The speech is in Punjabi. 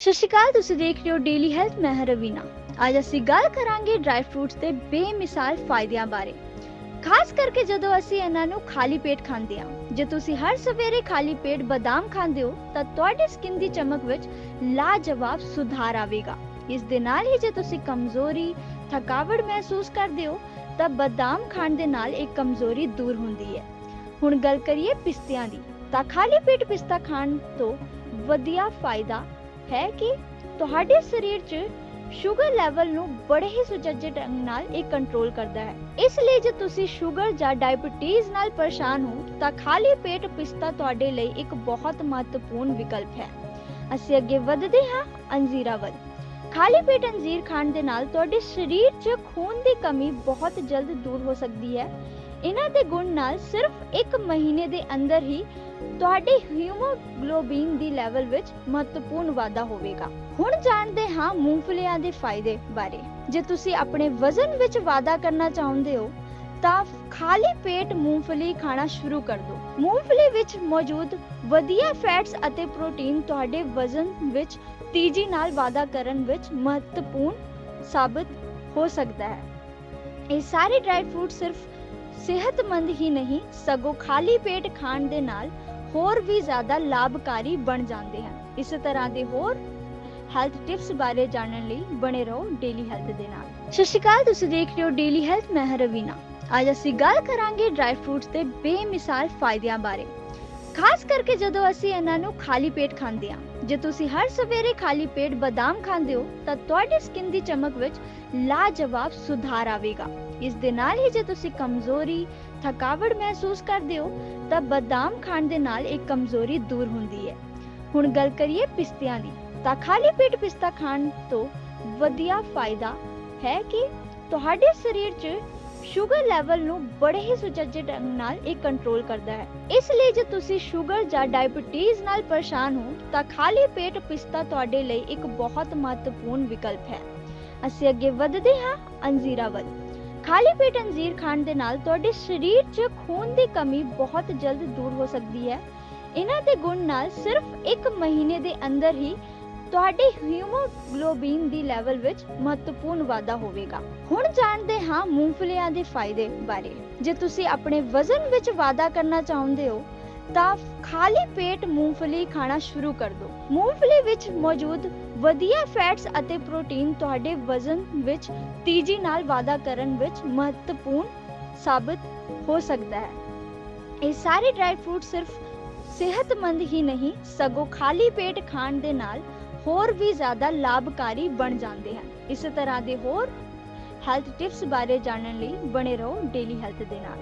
ਸਤਿ ਸ਼੍ਰੀ ਅਕਾਲ, ਤੁਸੀਂ ਦੇਖ ਰਹੇ ਹੋ ਡੇਲੀ ਹੈਲਥ ਮੈਂ ਹਾਂ ਰਵੀਨਾ। ਅੱਜ ਅਸੀਂ ਗੱਲ ਕਰਾਂਗੇ ਡਰਾਈ ਫਰੂਟਸ ਦੇ ਬੇਮਿਸਾਲ ਫਾਇਦਿਆਂ ਬਾਰੇ। ਖਾਸ ਕਰਕੇ ਜਦੋਂ ਅਸੀਂ ਇਹਨਾਂ ਨੂੰ ਖਾਲੀ ਪੇਟ ਖਾਂਦੇ ਹਾਂ। ਜੇ ਤੁਸੀਂ ਹਰ ਸਵੇਰੇ ਖਾਲੀ ਪੇਟ ਬਦਾਮ ਖਾਂਦੇ ਹੋ, ਤਾਂ ਤੁਹਾਡੀ ਸਕਿਨ ਦੀ ਚਮਕ ਵਿੱਚ ਲਾਜਵਾਬ ਸੁਧਾਰ ਆਵੇਗਾ। ਇਸ ਦੇ ਨਾਲ ਹੀ ਜੇ ਤੁਸੀਂ ਕਮਜ਼ੋਰੀ, ਥਕਾਵਟ ਮਹਿਸੂਸ ਕਰਦੇ ਹੋ, ਤਾਂ ਬਦਾਮ ਖਾਣ ਦੇ ਨਾਲ ਇਹ ਕਮਜ਼ੋਰੀ ਦੂਰ ਹੁੰਦੀ ਹੈ। ਹੁਣ ਗੱਲ ਕਰੀਏ ਪਿਸਤਿਆਂ ਦੀ, ਤਾਂ ਖਾਲੀ ਪੇਟ ਪਿਸਤਾ ਖਾਣ ਤੋਂ ਵਧੀਆ ਫਾਇਦਾ ਹੈ ਕਿ ਤੁਹਾਡੇ ਸਰੀਰ 'ਚ ਸ਼ੂਗਰ ਲੈਵਲ ਨੂੰ ਬੜੇ ਹੀ ਸੁਚੱਜੇ ਢੰਗ ਨਾਲ ਇਹ ਕੰਟਰੋਲ ਕਰਦਾ ਹੈ। ਇਸ ਲਈ ਜੇ ਤੁਸੀਂ ਸ਼ੂਗਰ ਜਾਂ ਡਾਇਬੀਟੀਜ਼ ਨਾਲ ਪਰੇਸ਼ਾਨ ਹੋ, ਤਾਂ ਖਾਲੀ ਪੇਟ ਪਿਸਤਾ ਤੁਹਾਡੇ ਲਈ ਇੱਕ ਬਹੁਤ ਮਹੱਤਵਪੂਰਨ ਵਿਕਲਪ ਹੈ। ਅਸੀਂ ਅੱਗੇ ਵਧਦੇ ਹਾਂ, ਅੰਜੀਰਾ ਵੱਲ। ਖਾਲੀ ਪੇਟ ਅੰਜੀਰ ਖਾਣ ਦੇ ਨਾਲ ਤੁਹਾਡੇ ਸਰੀਰ 'ਚ ਖੂਨ ਦੀ ਕਮੀ ਬਹੁਤ ਜਲਦ ਦੂਰ ਹੋ ਸਕਦੀ ਹੈ। ਇਹਨਾਂ ਦੇ ਗੁਣ ਨਾਲ ਸਿਰਫ 1 ਮਹੀਨੇ ਦੇ ਅੰਦਰ ਹੀ ਤੁਹਾਡੇ ਹੀਮੋਗਲੋਬਿਨ ਦੀ ਲੈਵਲ ਵਿੱਚ ਮਹੱਤਵਪੂਰਨ ਵਾਧਾ ਹੋਵੇਗਾ। ਹੁਣ ਜਾਣਦੇ ਹਾਂ ਮੂੰਗਫਲੀਆਂ ਦੇ ਫਾਇਦੇ ਬਾਰੇ। ਜੇ ਤੁਸੀਂ ਆਪਣੇ ਵਜ਼ਨ ਵਿੱਚ ਵਾਧਾ ਕਰਨਾ ਚਾਹੁੰਦੇ ਹੋ, ਤਾਂ ਖਾਲੀ ਪੇਟ ਮੂੰਗਫਲੀ ਖਾਣਾ ਸ਼ੁਰੂ ਕਰ ਦਿਓ। ਮੂੰਗਫਲੀ ਵਿੱਚ ਮੌਜੂਦ ਵਧੀਆ ਫੈਟਸ ਅਤੇ ਪ੍ਰੋਟੀਨ ਤੁਹਾਡੇ ਵਜ਼ਨ ਵਿੱਚ ਤੇਜ਼ੀ ਨਾਲ ਵਾਧਾ ਕਰਨ ਵਿੱਚ ਮਹੱਤਵਪੂਰਨ ਸਾਬਤ ਹੋ ਸਕਦਾ ਹੈ। ਇਹ ਸਾਰੇ ਡਰਾਈ ਫਰੂਟ ਸਿਰਫ ਸਿਹਤਮੰਦ ਹੀ ਨਹੀਂ, ਸਗੋਂ ਖਾਲੀ ਪੇਟ ਖਾਣ ਦੇ ਨਾਲ ਹੋਰ ਵੀ ਜ਼ਿਆਦਾ ਲਾਭਕਾਰੀ ਬਣ ਜਾਂਦੇ ਹਨ। ਇਸ ਤਰ੍ਹਾਂ ਦੇ ਹੋਰ ਹੈਲਥ ਟਿਪਸ ਬਾਰੇ ਜਾਣਨ ਲਈ ਬਣੇ ਰਹੋ ਡੇਲੀ ਹੈਲਥ ਦੇ ਨਾਲ। ਸਤਿ ਸ਼੍ਰੀ ਅਕਾਲ, ਤੁਸੀਂ ਦੇਖ ਰਹੇ ਹੋ ਡੇਲੀ ਹੈਲਥ ਮੈਂ ਰਵੀਨਾ। ਅੱਜ ਅਸੀਂ ਗੱਲ ਕਰਾਂਗੇ ਡਰਾਈ ਫਰੂਟਸ ਦੇ ਬੇਮਿਸਾਲ ਫਾਇਦਿਆਂ ਬਾਰੇ। ਖਾਸ ਕਰਕੇ ਜਦੋਂ ਅਸੀਂ ਇਹਨਾਂ ਨੂੰ ਖਾਲੀ ਪੇਟ ਖਾਂਦੇ ਹਾਂ। ਜੇ ਤੁਸੀਂ ਹਰ ਸਵੇਰੇ ਖਾਲੀ ਪੇਟ ਬਦਾਮ ਖਾਂਦੇ ਹੋ, ਤਾਂ ਤੁਹਾਡੀ ਸਕਿਨ ਦੀ ਚਮਕ ਵਿੱਚ ਲਾਜਵਾਬ ਸੁਧਾਰ ਆਵੇਗਾ। ਇਸ ਦੇ ਨਾਲ ਹੀ ਜੇ ਤੁਸੀਂ ਕਮਜ਼ੋਰੀ, ਥਕਾਵਟ ਮਹਿਸੂਸ ਕਰਦੇ ਹੋ, ਤਾਂ ਬਦਾਮ ਖਾਣ ਦੇ ਨਾਲ ਇਹ ਕਮਜ਼ੋਰੀ ਦੂਰ ਹੁੰਦੀ ਹੈ। ਹੁਣ ਗੱਲ ਕਰੀਏ ਪਿਸਤਿਆਂ ਦੀ, ਤਾਂ ਖਾਲੀ ਪੇਟ ਪਿਸਤਾ ਖਾਣ ਤੋਂ ਵਧੀਆ ਫਾਇਦਾ ਹੈ ਕਿ ਤੁਹਾਡੇ ਸਰੀਰ 'ਚ ਸ਼ੂਗਰ ਲੈਵਲ ਨੂੰ ਬੜੇ ਹੀ ਸੁਚੱਜੇ ਢੰਗ ਨਾਲ ਇਹ ਕੰਟਰੋਲ ਕਰਦਾ ਹੈ। ਇਸ ਲਈ ਜੇ ਤੁਸੀਂ ਸ਼ੂਗਰ ਜਾਂ ਡਾਇਬੀਟੀਜ਼ ਨਾਲ ਪਰੇਸ਼ਾਨ ਹੋ, ਤਾਂ ਖਾਲੀ ਪੇਟ ਪਿਸਤਾ ਤੁਹਾਡੇ ਲਈ ਇੱਕ ਬਹੁਤ ਮਹੱਤਵਪੂਰਨ ਵਿਕਲਪ ਹੈ। ਅਸੀਂ ਅੱਗੇ ਵਧਦੇ ਹਾਂ, ਅੰਜੀਰਾ ਵੱਲ। ਖਾਲੀ ਪੇਟ ਅੰਜੀਰ ਖਾਣ ਦੇ ਨਾਲ ਤੁਹਾਡੇ ਸਰੀਰ 'ਚ ਖੂਨ ਦੀ ਕਮੀ ਬਹੁਤ ਜਲਦ ਦੂਰ ਹੋ ਸਕਦੀ ਹੈ। ਇਹਨਾਂ ਦੇ ਗੁਣ ਨਾਲ ਸਿਰਫ 1 ਮਹੀਨੇ ਦੇ ਅੰਦਰ ਹੀ ਤੁਹਾਡੇ ਹੀਮੋਗਲੋਬਿਨ ਦੀ ਲੈਵਲ ਵਿੱਚ ਮਹੱਤਵਪੂਰਨ ਵਾਧਾ ਹੋਵੇਗਾ। ਹੁਣ ਜਾਣਦੇ ਹਾਂ ਮੂੰਗਫਲੀਆਂ ਦੇ ਫਾਇਦੇ ਬਾਰੇ। ਜੇ ਤੁਸੀਂ ਆਪਣੇ ਵਜ਼ਨ ਵਿੱਚ ਵਾਧਾ ਕਰਨਾ ਚਾਹੁੰਦੇ ਹੋ, ਤਾਂ ਖਾਲੀ ਪੇਟ ਮੂੰਗਫਲੀ ਖਾਣਾ ਸ਼ੁਰੂ ਕਰ ਦਿਓ। ਮੂੰਗਫਲੀ ਵਿੱਚ ਮੌਜੂਦ ਵਧੀਆ ਫੈਟਸ ਅਤੇ ਪ੍ਰੋਟੀਨ ਤੁਹਾਡੇ ਵਜ਼ਨ ਵਿੱਚ ਤੇਜ਼ੀ ਨਾਲ ਵਾਧਾ ਕਰਨ ਵਿੱਚ ਮਹੱਤਵਪੂਰਨ ਸਾਬਤ ਹੋ ਸਕਦਾ ਹੈ। ਇਹ ਸਾਰੇ ਡਰਾਈ ਫਰੂਟ ਸਿਰਫ ਸਿਹਤਮੰਦ ਹੀ ਨਹੀਂ, ਸਗੋਂ ਖਾਲੀ ਪੇਟ ਖਾਣ ਦੇ ਨਾਲ ਹੋਰ ਵੀ ਜ਼ਿਆਦਾ ਲਾਭਕਾਰੀ ਬਣ ਜਾਂਦੇ ਹਨ। ਇਸ ਤਰ੍ਹਾਂ ਦੇ ਹੋਰ ਹੈਲਥ ਟਿਪਸ ਬਾਰੇ ਜਾਣਨ ਲਈ ਬਣੇ ਰਹੋ ਡੇਲੀ ਹੈਲਥ ਦੇ ਨਾਲ।